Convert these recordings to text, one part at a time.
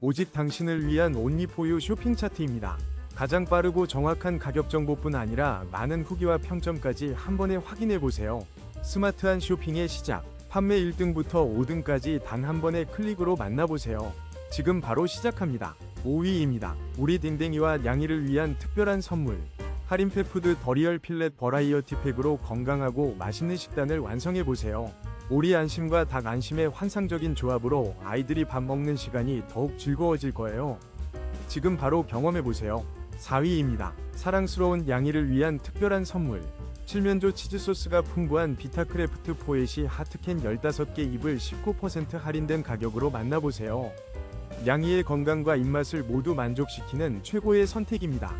오직 당신을 위한 온리포유 쇼핑 차트입니다. 가장 빠르고 정확한 가격 정보뿐 아니라 많은 후기와 평점까지 한 번에 확인해 보세요. 스마트한 쇼핑의 시작. 판매 1등부터 5등까지 단 한 번의 클릭으로 만나보세요. 지금 바로 시작합니다. 5위입니다. 우리 댕댕이와 양이를 위한 특별한 선물. 할인 페푸드 더리얼 필렛 버라이어티 팩으로 건강하고 맛있는 식단을 완성해 보세요. 오리 안심과 닭 안심의 환상적인 조합으로 아이들이 밥 먹는 시간이 더욱 즐거워질 거예요. 지금 바로 경험해 보세요. 4위입니다. 사랑스러운 양이를 위한 특별한 선물. 칠면조 치즈 소스가 풍부한 비타크래프트 포에시 하트캔 15개 입을 19% 할인된 가격으로 만나보세요. 양이의 건강과 입맛을 모두 만족시키는 최고의 선택입니다.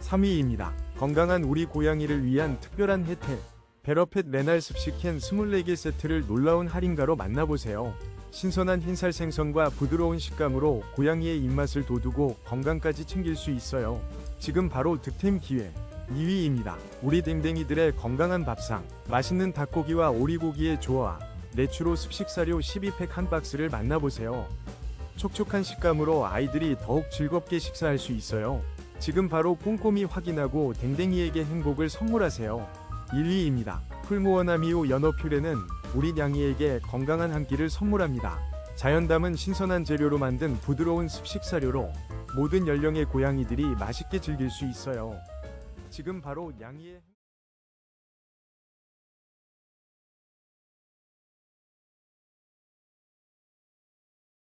3위입니다. 건강한 우리 고양이를 위한 특별한 혜택. 베러펫 레날 습식캔 24개 세트를 놀라운 할인가로 만나보세요. 신선한 흰살 생선과 부드러운 식감으로 고양이의 입맛을 돋우고 건강까지 챙길 수 있어요. 지금 바로 득템 기회. 2위입니다. 우리 댕댕이들의 건강한 밥상. 맛있는 닭고기와 오리고기의 조화. 내추로 습식사료 12팩 한 박스를 만나보세요. 촉촉한 식감으로 아이들이 더욱 즐겁게 식사할 수 있어요. 지금 바로 꼼꼼히 확인하고 댕댕이에게 행복을 선물하세요. 1위입니다. 풀무원아미오 연어 퓨레는 우리 냥이에게 건강한 한 끼를 선물합니다. 자연 담은 신선한 재료로 만든 부드러운 습식 사료로 모든 연령의 고양이들이 맛있게 즐길 수 있어요. 지금 바로 냥이의